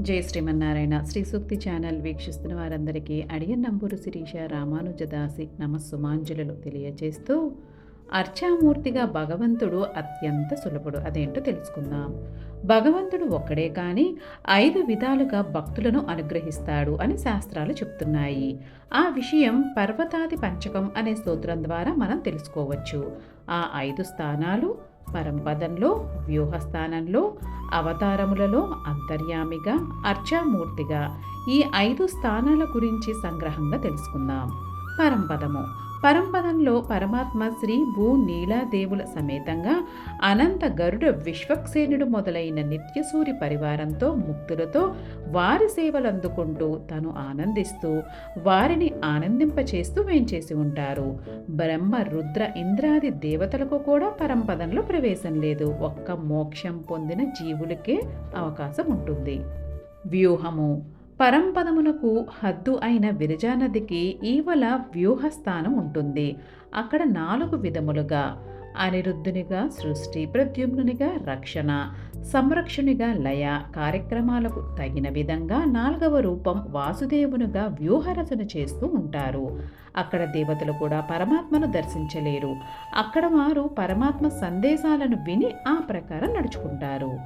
జై శ్రీమన్నారాయణ. శ్రీ సూక్తి ఛానల్ వీక్షిస్తున్న వారందరికీ అడియన్ నంబూరు శిరీష రామానుజదాసి నమస్సుమాంజులు తెలియజేస్తూ అర్చామూర్తిగా భగవంతుడు అత్యంత సులభుడు. అదేంటో తెలుసుకుందాం. భగవంతుడు ఒక్కడే కానీ ఐదు విధాలుగా భక్తులను అనుగ్రహిస్తాడు అని శాస్త్రాలు చెప్తున్నాయి. ఆ విషయం పర్వతాది పంచకం అనే స్తోత్రం ద్వారా మనం తెలుసుకోవచ్చు. ఆ ఐదు స్థానాలు పరంపదంలో వ్యూహస్థానంలో అవతారములలో అంతర్యామిగా అర్చామూర్తిగా ఈ ఐదు స్థానాల గురించి సంగ్రహంగా తెలుసుకుందాం. పరంపదము. పరంపదంలో పరమాత్మ శ్రీ భూ నీలాదేవుల సమేతంగా అనంత గరుడ విశ్వక్సేనుడు మొదలైన నిత్యసూరి పరివారంతో ముక్తులతో వారి సేవలు అందుకుంటూ తను ఆనందిస్తూ వారిని ఆనందింపచేస్తూ వేంచేసి ఉంటారు. బ్రహ్మ రుద్ర ఇంద్రాది దేవతలకు కూడా పరంపదంలో ప్రవేశం లేదు. ఒక్క మోక్షం పొందిన జీవులకే అవకాశం ఉంటుంది వ్యూహము. పరంపదమునకు హద్దు అయిన విరజానదికి ఈవల వ్యూహస్థానం ఉంటుంది. అక్కడ నాలుగు విధములుగా అనిరుద్ధునిగా సృష్టి ప్రద్యుమ్నునిగా రక్షణ సంరక్షునిగా లయ కార్యక్రమాలకు తగిన విధంగా నాలుగవ రూపం వాసుదేవునిగా వ్యూహరచన చేస్తూ ఉంటారు. అక్కడ దేవతలు కూడా పరమాత్మను దర్శించలేరు. అక్కడ వారు పరమాత్మ సందేశాలను విని ఆ ప్రకారం నడుచుకుంటారు.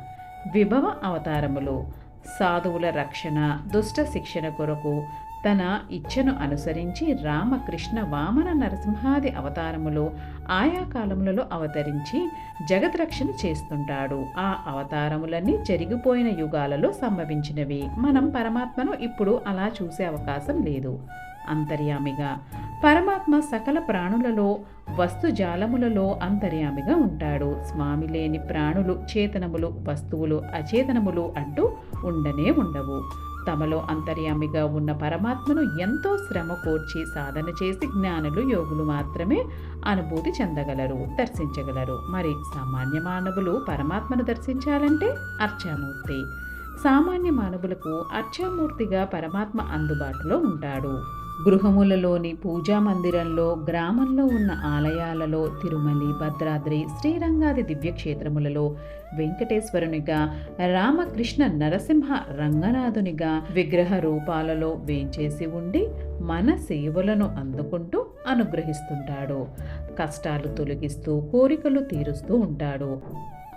విభవ అవతారములు సాధువుల రక్షణ దుష్ట శిక్షణ కొరకు తన ఇచ్ఛను అనుసరించి రామకృష్ణ వామన నరసింహాది అవతారములో ఆయా కాలములలో అవతరించి జగద్రక్షణ చేస్తుంటాడు. ఆ అవతారములన్నీ జరిగిపోయిన యుగాలలో సంభవించినవి. మనం పరమాత్మను ఇప్పుడు అలా చూసే అవకాశం లేదు. అంతర్యామిగా పరమాత్మ సకల ప్రాణులలో వస్తుజాలములలో అంతర్యామిగా ఉంటాడు. స్వామి లేని ప్రాణులు చేతనములు వస్తువులు అచేతనములు అంటూ ఉండనే ఉండవు. తమలో అంతర్యామిగా ఉన్న పరమాత్మను ఎంతో శ్రమ కోర్చి సాధన చేసి జ్ఞానులు యోగులు మాత్రమే అనుభూతి చెందగలరు దర్శించగలరు. మరి సామాన్య మానవులు పరమాత్మను దర్శించాలంటే అర్చామూర్తి. సామాన్య మానవులకు అర్చామూర్తిగా పరమాత్మ అందుబాటులో ఉంటాడు. గృహములలోని పూజా మందిరంలో గ్రామంలో ఉన్న ఆలయాలలో తిరుమలి భద్రాద్రి శ్రీరంగాది దివ్యక్షేత్రములలో వెంకటేశ్వరునిగా రామకృష్ణ నరసింహ రంగనాథునిగా విగ్రహ రూపాలలో వేంచేసి ఉండి మన సేవలను అందుకుంటూ అనుగ్రహిస్తుంటాడు. కష్టాలు తొలగిస్తూ కోరికలు తీరుస్తూ ఉంటాడు.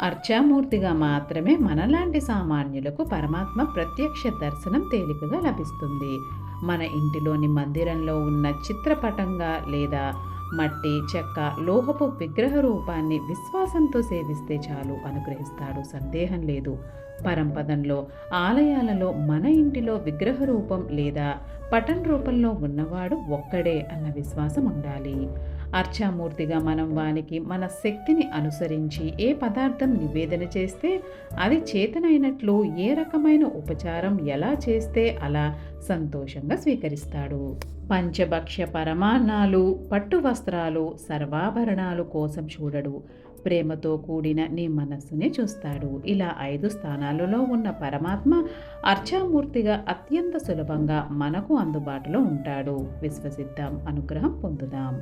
అర్చామూర్తిగా మాత్రమే మనలాంటి సామాన్యులకు పరమాత్మ ప్రత్యక్ష దర్శనం తేలికగా లభిస్తుంది. మన ఇంటిలోని మందిరంలో ఉన్న చిత్రపటంగా లేదా మట్టి చెక్క లోహపు విగ్రహ రూపాన్ని విశ్వాసంతో సేవిస్తే చాలు అనుగ్రహిస్తాడు. సందేహం లేదు. పరంపదంలో ఆలయాలలో మన ఇంటిలో విగ్రహ రూపం లేదా పటం రూపంలో ఉన్నవాడు ఒక్కడే అన్న విశ్వాసం ఉండాలి అర్చామూర్తిగా మనం వానికి మన శక్తిని అనుసరించి ఏ పదార్థం నివేదన చేస్తే అది చేతనైనట్లు ఏ రకమైన ఉపచారం ఎలా చేస్తే అలా సంతోషంగా స్వీకరిస్తాడు. పంచభక్ష పరమాన్నాలు పట్టు వస్త్రాలు సర్వాభరణాలు కోసం చూడడు. ప్రేమతో కూడిన నీ మనస్సునే చూస్తాడు. ఇలా ఐదు స్థానాలలో ఉన్న పరమాత్మ అర్చామూర్తిగా అత్యంత సులభంగా మనకు అందుబాటులో ఉంటాడు. విశ్వసిద్దాం అనుగ్రహం పొందుదాం.